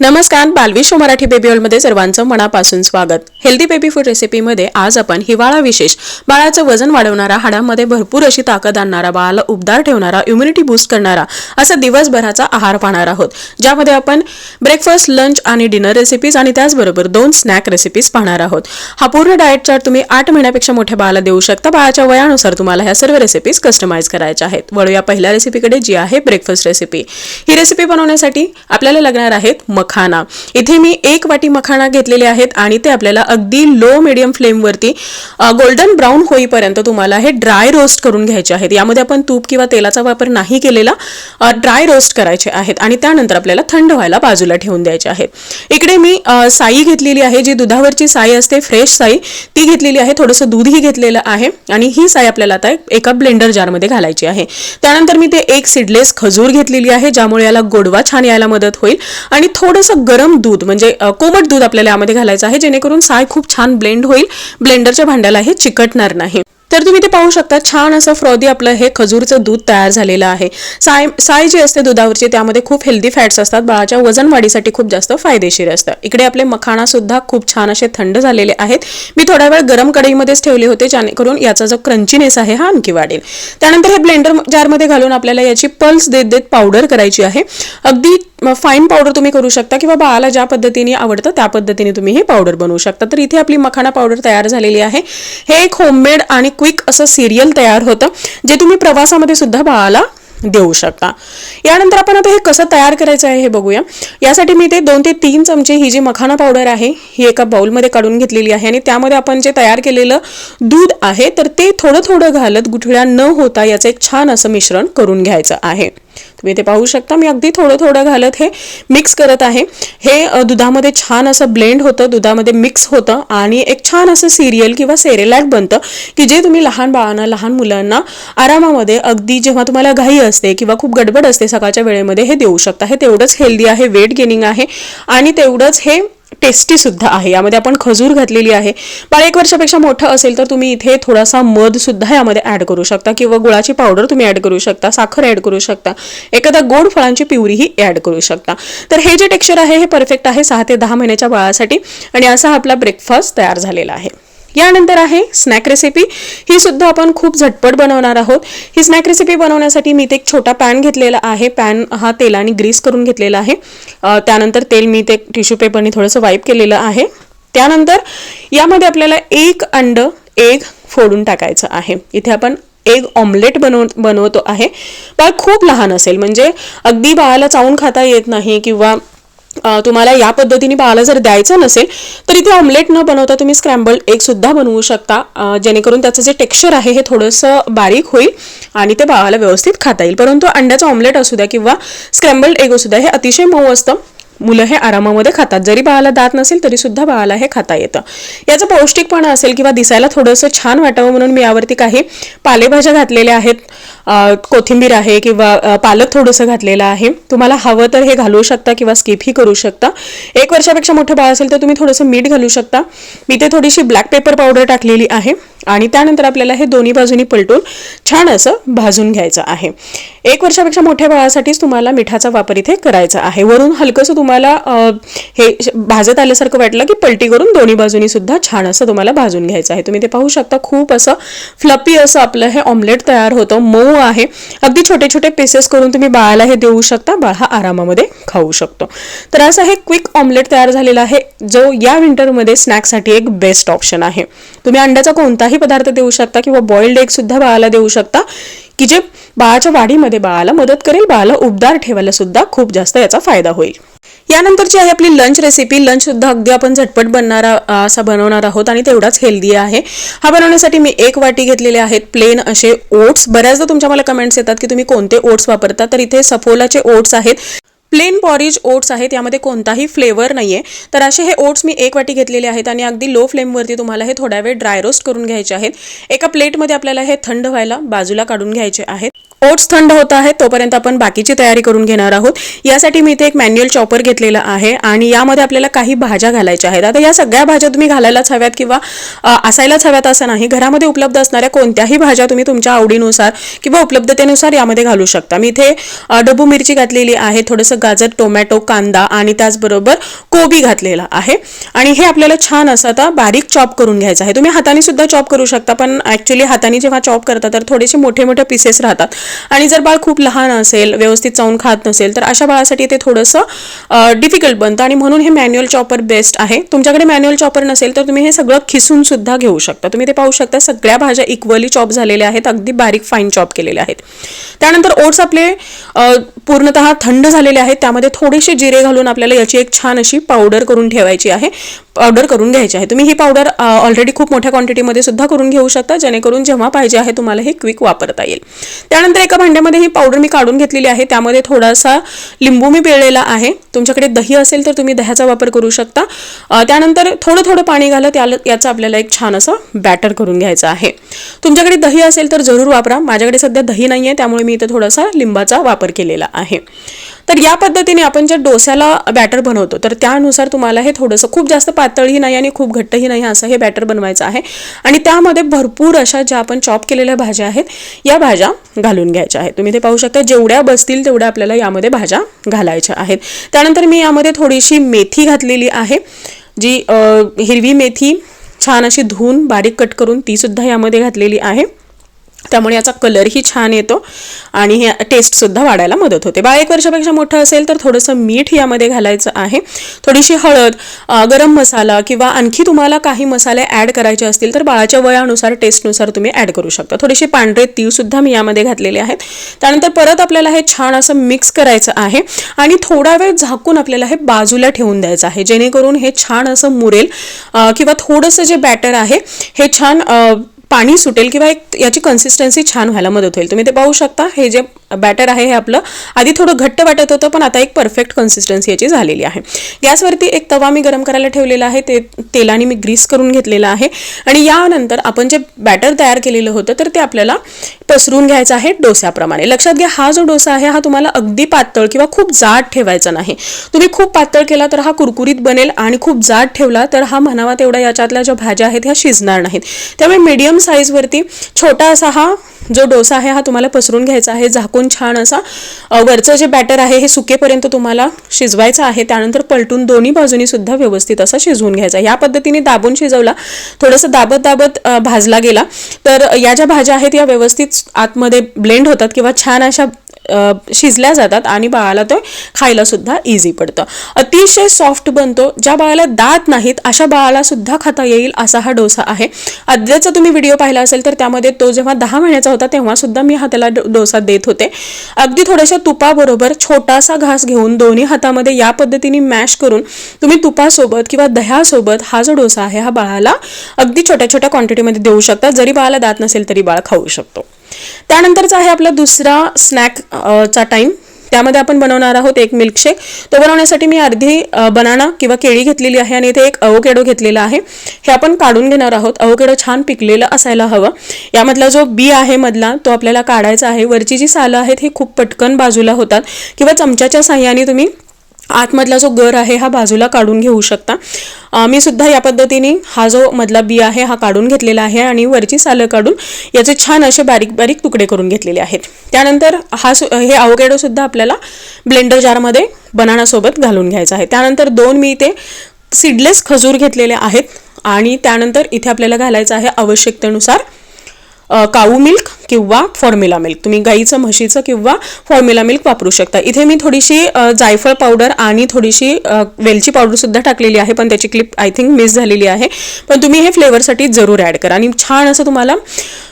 नमस्कार बालविश्व हो मराठी बेबी ऑलमध्ये सर्वांचं मनापासून स्वागत. हेल्दी बेबी फूड रेसिपीमध्ये आज आपण हिवाळा विशेष बाळाचं वजन वाढवणारा हाडांमध्ये भरपूर अशी ताकद आणणारा बाळाला उबदार ठेवणारा इम्युनिटी बूस्ट करणारा असा दिवसभराचा आहार पाहणार आहोत. ज्यामध्ये आपण ब्रेकफास्ट लंच आणि डिनर रेसिपीज आणि त्याचबरोबर दोन स्नॅक रेसिपीज पाहणार आहोत. हा पूर्ण डाएट चार्ट तुम्ही आठ महिन्यापेक्षा मोठ्या बाळाला देऊ शकता. बाळाच्या वयानुसार तुम्हाला ह्या सर्व रेसिपीज कस्टमाइज करायच्या आहेत. वळूया पहिल्या रेसिपीकडे जी आहे ब्रेकफास्ट रेसिपी ही रेसिपी बनवण्यासाठी आपल्याला लागणार आहेत मखाना इथे मी एक वाटी मखाना घेतलेले आहेत आणि ते आपल्याला अगदी लो मिडियम फ्लेमवरती गोल्डन ब्राऊन होईपर्यंत तुम्हाला हे ड्राय रोस्ट करून घ्यायचे आहेत. यामध्ये आपण तूप किंवा तेलाचा वापर नाही केलेला ड्राय रोस्ट करायचे आहेत आणि त्यानंतर आपल्याला थंड व्हायला बाजूला ठेवून द्यायचे आहेत. इकडे मी साई घेतलेली आहे जी दुधावरची साई असते फ्रेश साई ती घेतलेली आहे थोडंसं दूधही घेतलेलं आहे आणि ही साई आपल्याला आता एक- एका ब्लेंडर जारमध्ये घालायची आहे. त्यानंतर मी ते एक सिडलेस खजूर घेतलेली आहे ज्यामुळे याला गोडवा छान यायला मदत होईल आणि थोडं थोडंसं गरम दूध म्हणजे कोमट दूध आपल्याला यामध्ये घालायचं आहे जेणेकरून साय खूप छान ब्लेंड होईल. ब्लेंडरच्या भांड्याला हे चिकटणार नाही. तर तुम्ही ते पाहू शकता छान असं फ्रॉदी आपलं हे खजूरचं दूध तयार झालेलं आहे. साय साय जी असते दुधावरची त्यामध्ये खूप हेल्दी फॅट्स असतात. बाळाच्या वजन वाढीसाठी खूप जास्त फायदेशीर असतं. इकडे आपले मखाणा सुद्धा खूप छान असे थंड झालेले आहेत. मी थोडा वेळ गरम कढईमध्येच ठेवले होते जेणेकरून याचा जो क्रंचीनेस आहे हा आणखी वाढेल. त्यानंतर हे ब्लेंडर जारमध्ये घालून आपल्याला याची पल्स देत देत पावडर करायची आहे. अगदी फाईन पावडर तुम्ही करू शकता किंवा बाळाला ज्या पद्धतीने आवडतं त्या पद्धतीने तुम्ही हे पावडर बनवू शकता. तर इथे आपली मखाना पावडर तयार झालेली आहे. हे एक होममेड आणि क्विक असं सिरियल तयार होतं जे तुम्ही प्रवासामध्ये सुद्धा बाळाला देऊ शकता. यानंतर आपण आता हे कसं तयार करायचं आहे हे बघूया. यासाठी मी ते दोन ते तीन चमचे ही जी मखाना पावडर आहे ही एका बाउलमध्ये काढून घेतलेली आहे. आणि त्यामध्ये आपण जे तयार केलेलं दूध आहे तर ते थोडं थोडं घालत गुठळ्या न होता याचं एक छान असं मिश्रण करून घ्यायचं आहे. तुम्ही ते पाहू शकता. मी अगदी थोडं थोडं घालत हे मिक्स करत आहे. हे दुधामध्ये छान असं ब्लेंड होतं. दुधामध्ये मिक्स होतं आणि एक छान असं सिरियल किंवा सेरेलॅक बनतं की जे तुम्ही लहान बाळांना लहान मुलांना आरामामध्ये अगदी जेव्हा तुम्हाला घाई असते किंवा खूप गडबड असते सकाळच्या वेळेमध्ये हे देऊ शकता. हे तेवढंच हेल्दी आहे वेट गेनिंग आहे आणि तेवढंच हे टेस्टी सुद्धा आहे. यामध्ये आपण खजूर घातलेली आहे. बाळ एक वर्षापेक्षा मोठं असेल तर तुम्ही इथे थोडासा मध सुद्धा यामध्ये ऍड करू शकता किंवा गुळाची पावडर तुम्ही ऍड करू शकता साखर ऍड करू शकता. एखादा गोड फळांची पिवरीही ऍड करू शकता. तर हे जे टेक्स्चर आहे हे परफेक्ट आहे सहा ते दहा महिन्याच्या बाळासाठी आणि असा हा आपला ब्रेकफास्ट तयार झालेला आहे. यानंतर आहे स्नॅक रेसिपी ही सुद्धा आपण खूप झटपट बनवणार आहोत. ही स्नॅक रेसिपी बनवण्यासाठी मी ते एक छोटा पॅन घेतलेला आहे. पॅन हा तेलाने ग्रीस करून घेतलेला आहे. त्यानंतर तेल मी ते टिश्यू पेपरने थोडंसं वाईप केलेलं आहे. त्यानंतर यामध्ये आपल्याला एक अंड एग फोडून टाकायचं आहे. इथे आपण एग ऑमलेट बनव बनवतो आहे. बाळ खूप लहान असेल. म्हणजे अगदी बाळाला चावून खाता येत नाही किंवा तुम्हाला या पद्धतीने पाहायला जर द्यायचं नसेल तर इथे ऑमलेट न बनवता तुम्ही स्क्रॅम्बल एग सुद्धा बनवू शकता. जेणेकरून त्याचं जे टेक्स्चर आहे हे थोडंसं बारीक होईल आणि ते पाहायला व्यवस्थित खाता येईल. परंतु अंड्याचं ऑमलेट असू द्या किंवा स्क्रॅम्बल्ड एग असू द्या हे अतिशय मऊ असतं. मुलं हे आरामामध्ये खातात. जरी बाळाला दात नसेल तरी सुद्धा बाळाला हे खाता येतं. याचं पौष्टिकपणा असेल किंवा दिसायला थोडंसं छान वाटावं म्हणून मी यावरती काही पालेभाज्या घातलेल्या आहेत. कोथिंबीर आहे किंवा पालक थोडंसं घातलेलं आहे. तुम्हाला हवं तर हे घालू शकता किंवा स्किपही करू शकता. एक वर्षापेक्षा मोठं बाळ असेल तर तुम्ही थोडंसं मीठ घालू शकता. मी ते थोडीशी ब्लॅक पेपर पावडर टाकलेली आहे आणि त्यानंतर आपल्याला हे दोन्ही बाजूनी पलटून छान असं भाजून घ्यायचं आहे. एक वर्षापेक्षा मोठ्या बाळासाठीच तुम्हाला मिठाचा वापर इथे करायचा आहे. वरून हलकंसं तुम्हाला तुम्हाला हे भाजत आल्यासारखं वाटलं की पलटी करून दोन्ही बाजूनी सुद्धा छान असं तुम्हाला भाजून घ्यायचं आहे. तुम्ही ते पाहू शकता खूप असं फ्लपी असं आपलं हे ऑमलेट तयार होतं मऊ आहे. अगदी छोटे छोटे पीसेस करून तुम्ही बाळाला हे देऊ शकता बाळ हा आरामामध्ये खाऊ शकतो. तर असं हे क्विक ऑमलेट तयार झालेला आहे जो या विंटरमध्ये स्नॅक्ससाठी एक बेस्ट ऑप्शन आहे. तुम्ही अंड्याचा कोणताही पदार्थ देऊ शकता किंवा बॉइल्ड एग सुद्धा बाळाला देऊ शकता की जे बाळाच्या वाढीमध्ये बाळाला मदत करेल बाळाला उबदार ठेवायला सुद्धा खूप जास्त याचा फायदा होईल. यानंतरची आहे आपली लंच रेसिपी लंच सुद्धा अगदी आपण झटपट बनणारा असा बनवणार आहोत आणि तेवढाच हेल्दी आहे. हा बनवण्यासाठी मी एक वाटी घेतलेले आहेत प्लेन असे ओट्स बऱ्याचदा तुमच्या मला कमेंट्स येतात की तुम्ही कोणते ओट्स वापरता तर इथे सफोलाचे ओट्स आहेत. प्लेन पॉरिज ओट्स आहेत यामध्ये कोणताही फ्लेवर नाही आहे तर असे हे ओट्स मी एक वाटी घेतलेले आहेत आणि अगदी लो फ्लेमवरती तुम्हाला हे थोड्या वेळ ड्राय रोस्ट करून घ्यायचे आहेत. एका प्लेटमध्ये आपल्याला हे थंड व्हायला बाजूला काढून घ्यायचे आहेत. ओट्स थंड होत आहेत तोपर्यंत आपण बाकीची तयारी करून घेणार आहोत. यासाठी मी इथे एक मॅन्युअल चॉपर घेतलेला आहे आणि यामध्ये आपल्याला काही भाज्या घालायच्या आहेत. आता या सगळ्या भाज्या तुम्ही घालायलाच हव्यात किंवा असायलाच हव्यात असं नाही. घरामध्ये उपलब्ध असणाऱ्या कोणत्याही भाज्या तुम्ही तुमच्या आवडीनुसार किंवा उपलब्धतेनुसार यामध्ये घालू शकता. मी इथे अ, डबू मिरची घातलेली आहे थोडंसं गाजर टोमॅटो कांदा आणि त्याचबरोबर कोबी घातलेला आहे. आणि हे आपल्याला छान असं आता बारीक चॉप करून घ्यायचं आहे. तुम्ही हाताने सुद्धा चॉप करू शकता पण ॲक्च्युली हाताने जेव्हा चॉप करता तर थोडेसे मोठे मोठे पीसेस राहतात. आणि जर बाळ खूप लहान असेल व्यवस्थित चावून खात नसेल तर अशा बाळासाठी ते थोडंसं डिफिकल्ट बनतं. आणि म्हणून हे मॅन्युअल चॉपर बेस्ट आहे. तुमच्याकडे मॅन्युअल चॉपर नसेल तर तुम्ही हे सगळं खिसून सुद्धा घेऊ शकता. तुम्ही ते पाहू शकता सगळ्या भाज्या इक्वली चॉप झालेल्या आहेत. अगदी बारीक फाईन चॉप केलेल्या आहेत. त्यानंतर ओट्स आपले पूर्णतः थंड झालेले आहेत. त्यामध्ये थोडेसे जिरे घालून आपल्याला याची एक छान अशी पावडर करून ठेवायची आहे. पावडर करून घ्यायची आहे. तुम्ही ही पावडर ऑलरेडी खूप मोठ्या क्वांटिटीमध्ये सुद्धा करून घेऊ शकता जेणेकरून जेव्हा पाहिजे आहे तुम्हाला हे क्विक वापरता येईल. त्यानंतर एका भांड्यामध्ये ही पावडर मी काढून घेतलेली आहे. त्यामध्ये थोडासा लिंबू मी पिळलेला आहे. तुमच्याकडे दही असेल तर तुम्ही दह्याचा वापर करू शकता. त्यानंतर थोडं थोडं पाणी घालत त्याला याचं आपल्याला एक छान असं बॅटर करून घ्यायचं आहे. तुमच्याकडे दही असेल तर जरूर वापरा. माझ्याकडे सध्या दही नाही आहे त्यामुळे मी इथं थोडासा लिंबाचा वापर केलेला आहे. तर या पद्धतीने आपण ज्या डोस्याला बॅटर बनवतो तर त्यानुसार तुम्हाला हे थोडंसं खूप जास्त पातळही नाही आणि खूप घट्टही नाही असं हे बॅटर बनवायचं आहे. आणि त्यामध्ये भरपूर अशा ज्या आपण चॉप केलेल्या भाज्या आहेत या भाज्या घालून घ्यायच्या आहेत. तुम्ही ते पाहू शकता जेवढ्या बसतील तेवढ्या आपल्याला यामध्ये भाज्या घालायच्या आहेत. त्यानंतर मी यामध्ये थोडीशी मेथी घातलेली आहे जी हिरवी मेथी छान अशी धुवून बारीक कट करून ती सुद्धा यामध्ये घातलेली आहे. त्यामुळे याचा कलरही छान येतो आणि हे टेस्टसुद्धा वाढायला मदत होते. बाळ एक वर्षापेक्षा मोठं असेल तर थोडंसं मीठ यामध्ये घालायचं आहे. थोडीशी हळद गरम मसाला किंवा आणखी तुम्हाला काही मसाले ॲड करायचे असतील तर बाळाच्या वयानुसार टेस्टनुसार तुम्ही ॲड करू शकता. थोडेसे पांढरे तीळसुद्धा मी यामध्ये घातलेले आहेत. त्यानंतर परत आपल्याला हे छान असं मिक्स करायचं आहे आणि थोडा वेळ झाकून आपल्याला हे बाजूला ठेवून द्यायचं आहे. जेणेकरून हे छान असं मुरेल किंवा थोडंसं जे बॅटर आहे हे छान पाणी सुटेल किंवा एक याची कन्सिस्टन्सी छान व्हायला मदत होईल. तुम्ही ते पाहू शकता. हे जे बॅटर आहे हे आपलं. आधी थोडं घट्ट वाटत होतं पण आता एक परफेक्ट कन्सिस्टन्सी याची झालेली आहे. गॅसवरती एक तवा मी गरम करायला ठेवलेला आहे. ते तेलाने मी ग्रीस करून घेतलेला आहे. आणि यानंतर आपण जे बॅटर तयार केलेलं होतं तर ते आपल्याला पसरून घ्यायचं आहे डोस्याप्रमाणे. लक्षात घ्या हा जो डोसा आहे हा तुम्हाला अगदी पातळ किंवा खूप जाड ठेवायचा नाही. तुम्ही खूप पातळ केला तर हा कुरकुरीत बनेल आणि खूप जाड ठेवला तर हा म्हणावा तेवढा याच्यातल्या ज्या भाज्या आहेत ह्या शिजणार नाहीत. त्यामुळे मीडियम साईजवरती छोटा असा हा जो डोसा आहे हा तुम्हाला पसरून घ्यायचा आहे. झाकून छान असा वरचं जे बॅटर आहे हे सुकेपर्यंत तुम्हाला शिजवायचं आहे. त्यानंतर पलटून दोन्ही बाजूनी सुद्धा व्यवस्थित असा शिजवून घ्यायचा या पद्धतीने दाबून शिजवला थोडंसं दाबत दाबत भाजला गेला. तर या ज्या भाज्या आहेत या व्यवस्थित आतमध्ये ब्लेंड होतात किंवा छान अशा शिजल्या जातात आणि बाळाला ते खायलासुद्धा इझी पडतं. अतिशय सॉफ्ट बनतो. ज्या बाळाला दात नाहीत अशा बाळाला सुद्धा खाता येईल असा हा डोसा आहे. आद्याचा तुम्ही व्हिडिओ पाहिला असेल तर त्यामध्ये तो जेव्हा दहा महिन्याचा होता तेव्हा सुद्धा मी हा त्याला डो- डोसा देत होते. अगदी थोड्याशा तुपाबरोबर छोटासा घास घेऊन दोन्ही हातामध्ये या पद्धतीने मॅश करून तुम्ही तुपासोबत किंवा दह्यासोबत हा जो डोसा आहे हा बाळाला अगदी छोट्या छोट्या क्वांटिटीमध्ये देऊ शकता. जरी बाळाला दात नसेल तरी बाळ खाऊ शकतो. त्यानंतरचा आहे आपला दुसरा स्नॅक चा टाईम त्यामध्ये आपण बनवणार आहोत एक मिल्कशेक तो बनवण्यासाठी मी अर्धी बनाना किंवा केळी घेतलेली आहे आणि इथे एक अवोकेडो घेतलेला आहे. हे आपण काढून घेणार आहोत. अवोकेडो छान पिकलेलं असायला हवं. यामधला जो बी आहे मधला तो आपल्याला काढायचा आहे. वरची जी सालं आहेत ही खूप पटकन बाजूला होतात. किंवा चमच्याच्या साह्याने तुम्ही आतमधला जो गर आहे हा बाजूला काढून घेऊ शकता. मी सुद्धा या पद्धतीने हा जो मधला बी आहे हा काढून घेतलेला आहे आणि वरची सालं काढून याचे छान असे बारीक बारीक तुकडे करून घेतलेले आहेत. त्यानंतर हा सु हे अवोकॅडो सुद्धा आपल्याला ब्लेंडर जारमध्ये बनानासोबत घालून घ्यायचा आहे. त्यानंतर दोन मी इथे सीडलेस खजूर घेतलेले आहेत आणि त्यानंतर इथे आपल्याला घालायचं आहे आवश्यकतेनुसार काऊ मिल्क किंवा फॉर्म्युला मिल्क. तुम्ही गाईचं म्हशीचं किंवा फॉर्म्युला मिल्क वापरू शकता. इथे मी थोडीशी जायफळ पावडर आणि थोडीशी वेलची पावडरसुद्धा टाकलेली आहे पण त्याची क्लिप आय थिंक मिस झालेली आहे. पण तुम्ही हे फ्लेवरसाठी जरूर ॲड करा आणि छान असं तुम्हाला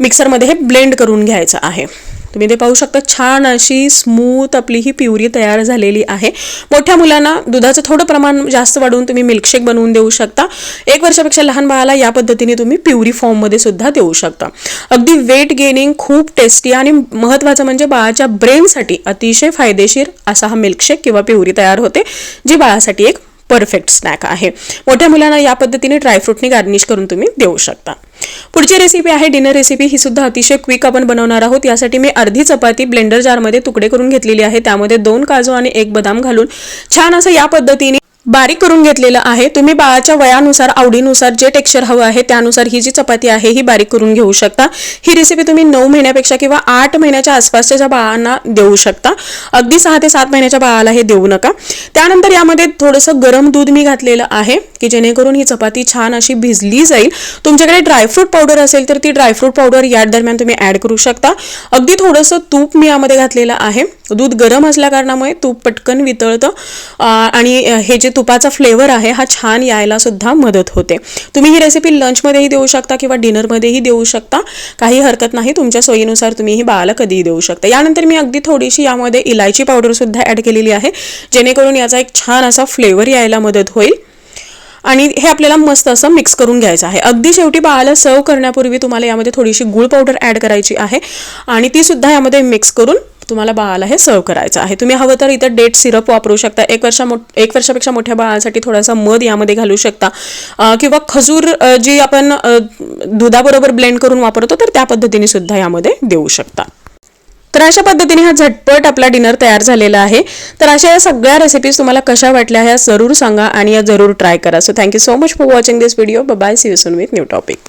मिक्सरमध्ये हे ब्लेंड करून घ्यायचं आहे. तुम्ही ते पाहू शकता छान अशी स्मूथ आपली ही प्युरी तयार झालेली आहे. मोठ्या मुलांना दुधाचं थोडं प्रमाण जास्त वाढवून तुम्ही मिल्कशेक बनवून देऊ शकता. एक वर्षापेक्षा लहान बाळाला या पद्धतीने तुम्ही प्युरी फॉर्ममध्ये सुद्धा देऊ शकता. अगदी वेट गेनिंग खूप टेस्टी आणि महत्त्वाचं म्हणजे बाळाच्या ब्रेनसाठी अतिशय फायदेशीर असा हा मिल्कशेक किंवा प्युरी तयार होते जी बाळासाठी एक परफेक्ट स्नॅक आहे. मोठ्या मुलांना या पद्धतीने ड्रायफ्रूटने गार्निश करून तुम्ही देऊ शकता. पुढची रेसिपी आहे डिनर रेसिपी ही सुद्धा अतिशय क्विक आपण बनवणार आहोत. यासाठी मी अर्धी चपाती ब्लेंडर जारमध्ये तुकडे करून घेतलेली आहे. त्यामध्ये दोन काजू आणि एक बदाम घालून छान असं या पद्धतीने बारीक करून घेतलेलं आहे. तुम्ही बाळाच्या वयानुसार आवडीनुसार जे टेक्स्चर हवं आहे त्यानुसार ही जी चपाती आहे ही बारीक करून घेऊ शकता. ही रेसिपी तुम्ही नऊ महिन्यापेक्षा किंवा आठ महिन्याच्या आसपासच्या ज्या बाळांना देऊ शकता. अगदी सहा ते सात महिन्याच्या बाळाला हे देऊ नका. त्यानंतर यामध्ये थोडंसं गरम दूध मी घातलेलं आहे की जेणेकरून ही चपाती छान अशी भिजली जाईल. तुमच्याकडे ड्रायफ्रूट पावडर असेल तर ती ड्रायफ्रूट पावडर या दरम्यान तुम्ही ॲड करू शकता. अगदी थोडंसं तूप मी यामध्ये घातलेलं आहे. दूध गरम असल्या कारणामुळे तूप पटकन वितळतं. आणि हे जे तुपाचा फ्लेवर आहे हा छान यायला सुद्धा मदत होते. तुम्ही ही रेसिपी लंचमध्येही देऊ शकता किंवा डिनरमध्येही देऊ शकता. काही हरकत नाही तुमच्या सोयीनुसार तुम्ही ही बाळाला कधीही देऊ शकता. यानंतर मी अगदी थोडीशी यामध्ये इलायची पावडरसुद्धा ॲड केलेली आहे जेणेकरून याचा एक छान असा फ्लेवर यायला मदत होईल. आणि हे आपल्याला मस्त असं मिक्स करून घ्यायचं आहे. अगदी शेवटी बाळाला सर्व करण्यापूर्वी तुम्हाला यामध्ये थोडीशी गुळ पावडर ॲड करायची आहे. आणि ती सुद्धा यामध्ये मिक्स करून तुम्हाला बाळाला हे सर्व करायचं आहे. तुम्ही हवं तर इथं डेट सिरप वापरू शकता. एक वर्षा मो एक वर्षापेक्षा मोठ्या बाळांसाठी थोडासा मध यामध्ये घालू शकता. किंवा खजूर जी आपण दुधाबरोबर ब्लेंड करून वापरतो तर त्या पद्धतीने सुद्धा यामध्ये देऊ शकता. तर अशा पद्धतीने हा झटपट आपला डिनर तयार झालेला आहे. तर अशा या सगळ्या रेसिपीज तुम्हाला कशा वाटल्या ह्या जरूर सांगा आणि या जरूर ट्राय करा. So thank you so much for watching this video bye see you soon with new topic